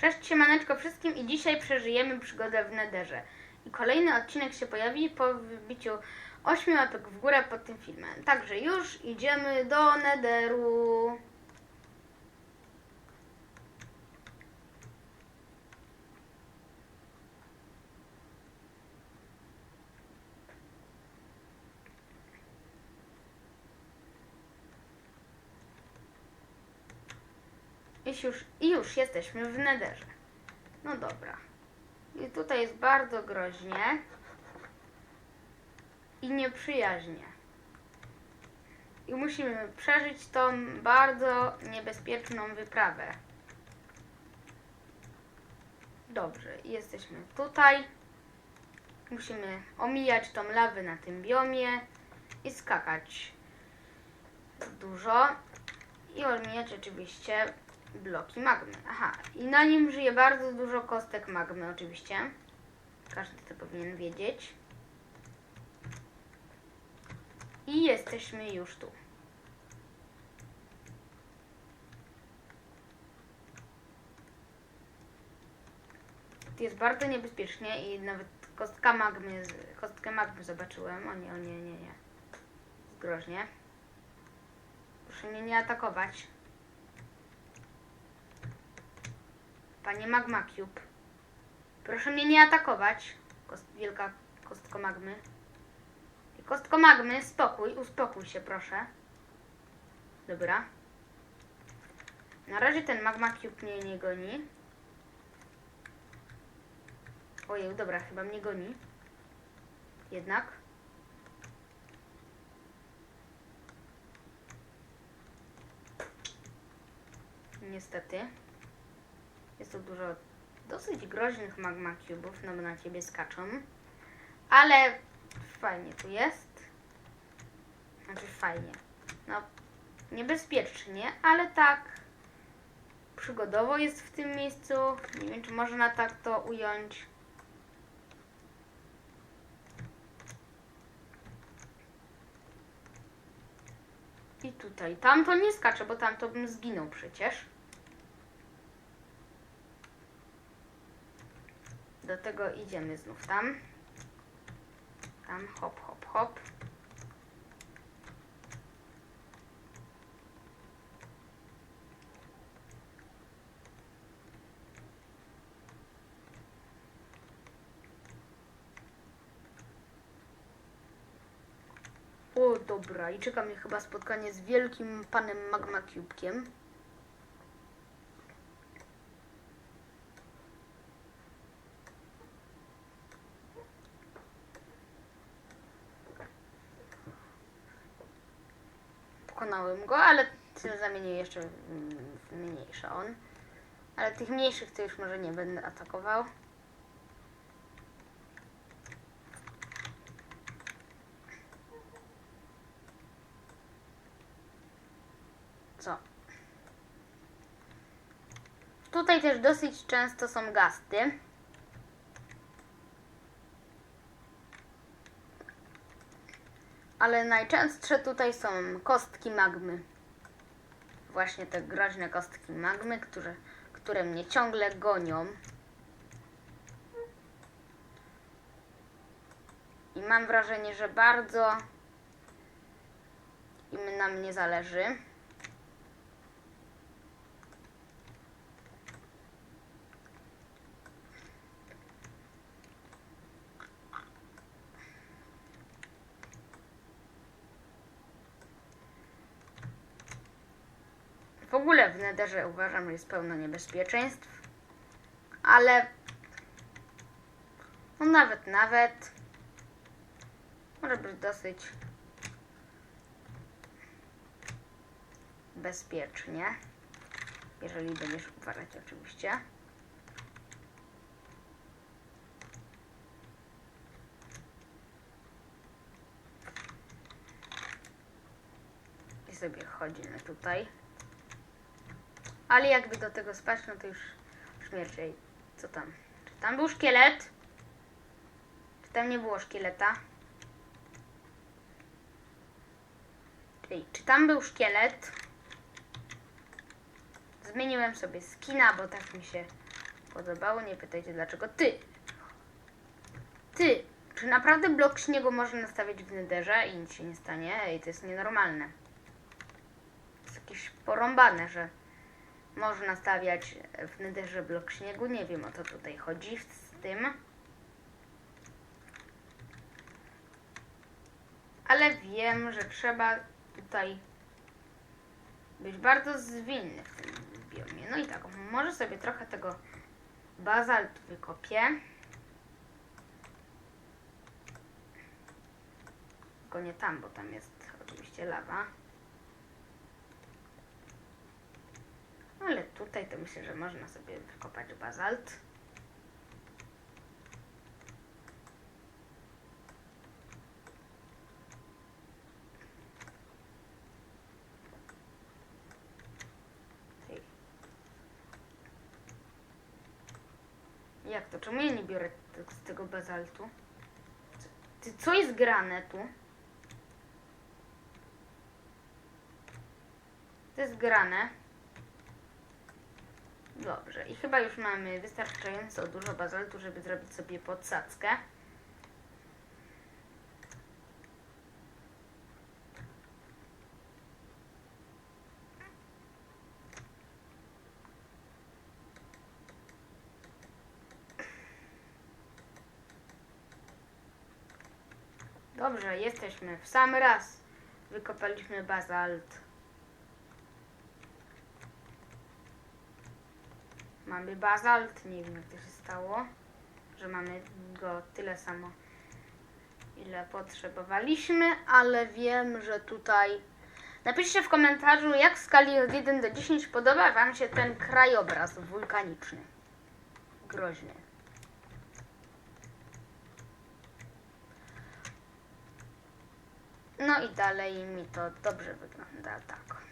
Cześć, siemaneczko wszystkim i dzisiaj przeżyjemy przygodę w Nederze. I kolejny odcinek się pojawi po wybiciu 8 łapek w górę pod tym filmem. Także już idziemy do Nederu. Już, I już jesteśmy w Nederze. No dobra. I tutaj jest bardzo groźnie i nieprzyjaźnie. I musimy przeżyć tą bardzo niebezpieczną wyprawę. Dobrze, jesteśmy tutaj. Musimy omijać tą lawę na tym biomie i skakać dużo. I omijać oczywiście bloki magmy. Aha, i na nim żyje bardzo dużo kostek magmy oczywiście. Każdy to powinien wiedzieć. I jesteśmy już tu. Jest bardzo niebezpiecznie i nawet kostka magmy, kostkę magmy zobaczyłem. O nie, o nie, nie, nie. Zgroźnie. Proszę mnie nie atakować. Panie Magma Cube. Proszę mnie nie atakować. Kost, wielka kostko magmy. Kostko magmy, spokój, uspokój się proszę. Dobra. Na razie ten Magma Cube mnie nie goni. Ojej, dobra, chyba mnie goni. Jednak. Niestety. Jest tu dużo dosyć groźnych magma cubów, no bo na ciebie skaczą. Ale fajnie tu jest. Znaczy fajnie. No, niebezpiecznie, ale tak przygodowo jest w tym miejscu. Nie wiem, czy można tak to ująć. I tutaj. Tam to nie skacze, bo tam to bym zginął przecież. Do tego idziemy znów tam. Tam, hop, hop, hop. O, dobra. I czeka mnie chyba spotkanie z wielkim panem Magma Cube'kiem. Pokonałem go, ale się zamienię jeszcze w- mniejszy on. Ale tych mniejszych to już może nie będę atakował. Co? Tutaj też dosyć często są gasty. Ale najczęstsze tutaj są kostki magmy. Właśnie te groźne kostki magmy, które, które mnie ciągle gonią. I mam wrażenie, że bardzo im na mnie zależy. Ogóle w Nederze uważam, że jest pełno niebezpieczeństw, ale no nawet, nawet może być dosyć bezpiecznie, jeżeli będziesz uważać oczywiście. I sobie chodzimy tutaj. Ale jakby do tego spać, no to już śmierć. Ej, Co tam? Czy tam był szkielet? Czy tam nie było szkieleta? Ej, czy tam był szkielet? Zmieniłem sobie skina, bo tak mi się podobało, nie pytajcie dlaczego. Ty! Ty! Czy naprawdę blok śniegu można nastawić w nederze i nic się nie stanie? Ej, to jest nienormalne. To jest jakieś porąbane, że można stawiać w nederze blok śniegu. Nie wiem o co tutaj chodzi z tym. Ale wiem, że trzeba tutaj być bardzo zwinny w tym biomie. No i tak, może sobie trochę tego bazaltu wykopię. Tylko nie tam, bo tam jest oczywiście lawa. Ale tutaj to myślę, że można sobie wykopać bazalt. Jak to? Czemu ja nie biorę z tego bazaltu? Co- co jest grane tu? To jest grane. Dobrze, i chyba już mamy wystarczająco dużo bazaltu, żeby zrobić sobie podsadzkę. Dobrze, jesteśmy w sam raz. Wykopaliśmy bazalt. Mamy bazalt, nie wiem jak to się stało, że mamy go tyle samo, ile potrzebowaliśmy, ale wiem, że tutaj... Napiszcie w komentarzu, jak w skali od 1 do 10 podoba Wam się ten krajobraz wulkaniczny. Groźny. No i dalej mi to dobrze wygląda, tak.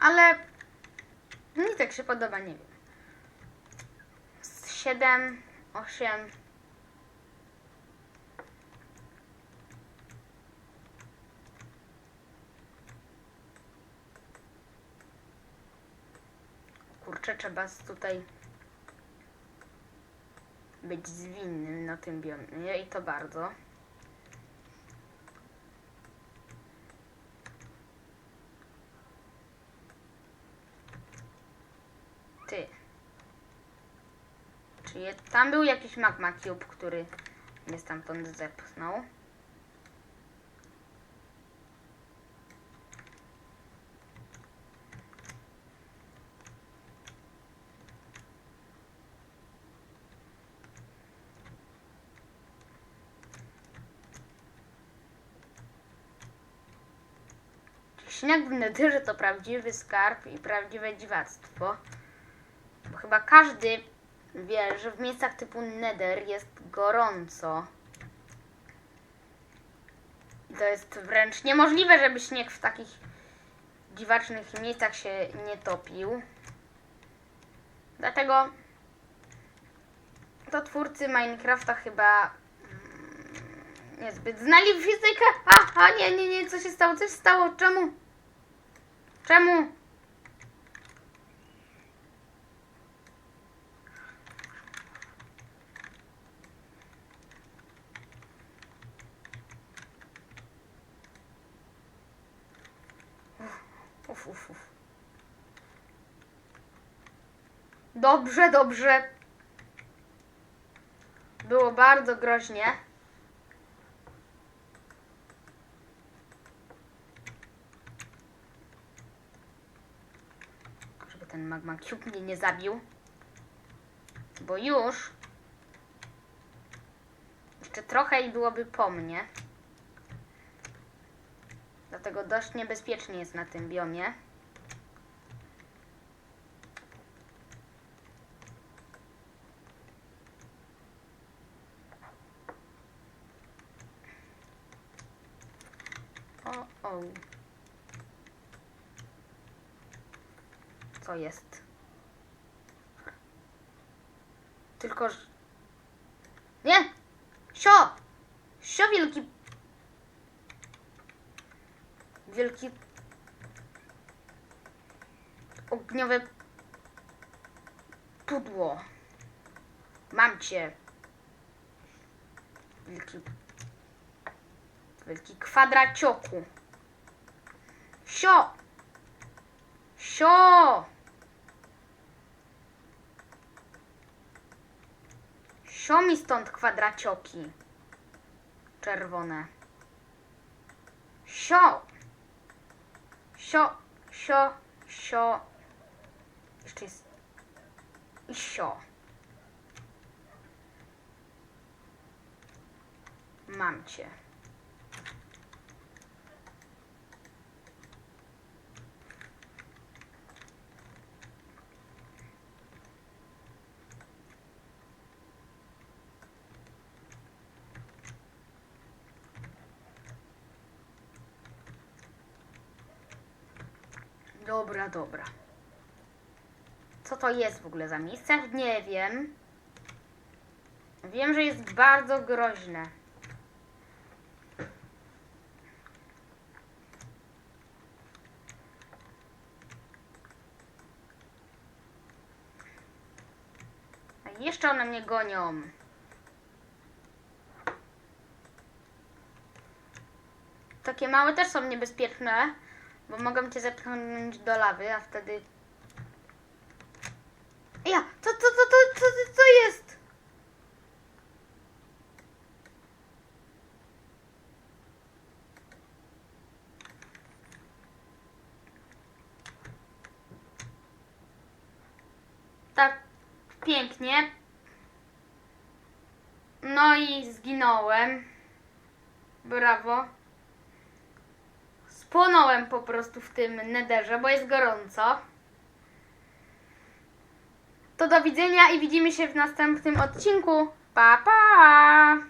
Ale mi tak się podoba, nie wiem. Z 7, 8. Kurczę, trzeba tutaj być zwinnym na tym biomie i to bardzo. Ty. Czy je, tam był jakiś magma cube, który mnie stamtąd zepchnął? Śnieg w netyrze to prawdziwy skarb i prawdziwe dziwactwo. Bo chyba każdy wie, że w miejscach typu Nether jest gorąco. I to jest wręcz niemożliwe, żeby śnieg w takich dziwacznych miejscach się nie topił. Dlatego to twórcy Minecrafta chyba mm, niezbyt znali fizykę. A, a nie, nie, nie, co się stało? Co się stało? Czemu? Czemu? Dobrze, dobrze. Było bardzo groźnie. Żeby ten magma cube mnie nie zabił. Bo już. Jeszcze trochę i byłoby po mnie. Dlatego dość niebezpiecznie jest na tym biomie. O. Co jest? Tylko. Nie! Sio! Sio wielki... Wielki... Ogniowe pudło. Mam cię. Wielki. Wielki kwadracioku. Sio! Sio! Sio mi stąd kwadracioki. Czerwone. Sio! Sio, sio, sio. Jeszcze jest. I sio. Mam cię. Dobra, dobra. Co to jest w ogóle za miejsce? Nie wiem. Wiem, że jest bardzo groźne. Jeszcze one mnie gonią. Takie małe też są niebezpieczne, bo mogą cię zepchnąć do lawy, a wtedy... Ja, co, co, co, co, co, co jest? Tak pięknie. No i zginąłem. Brawo. Spłonąłem po prostu w tym nederze, bo jest gorąco. To do widzenia i widzimy się w następnym odcinku. Pa, pa!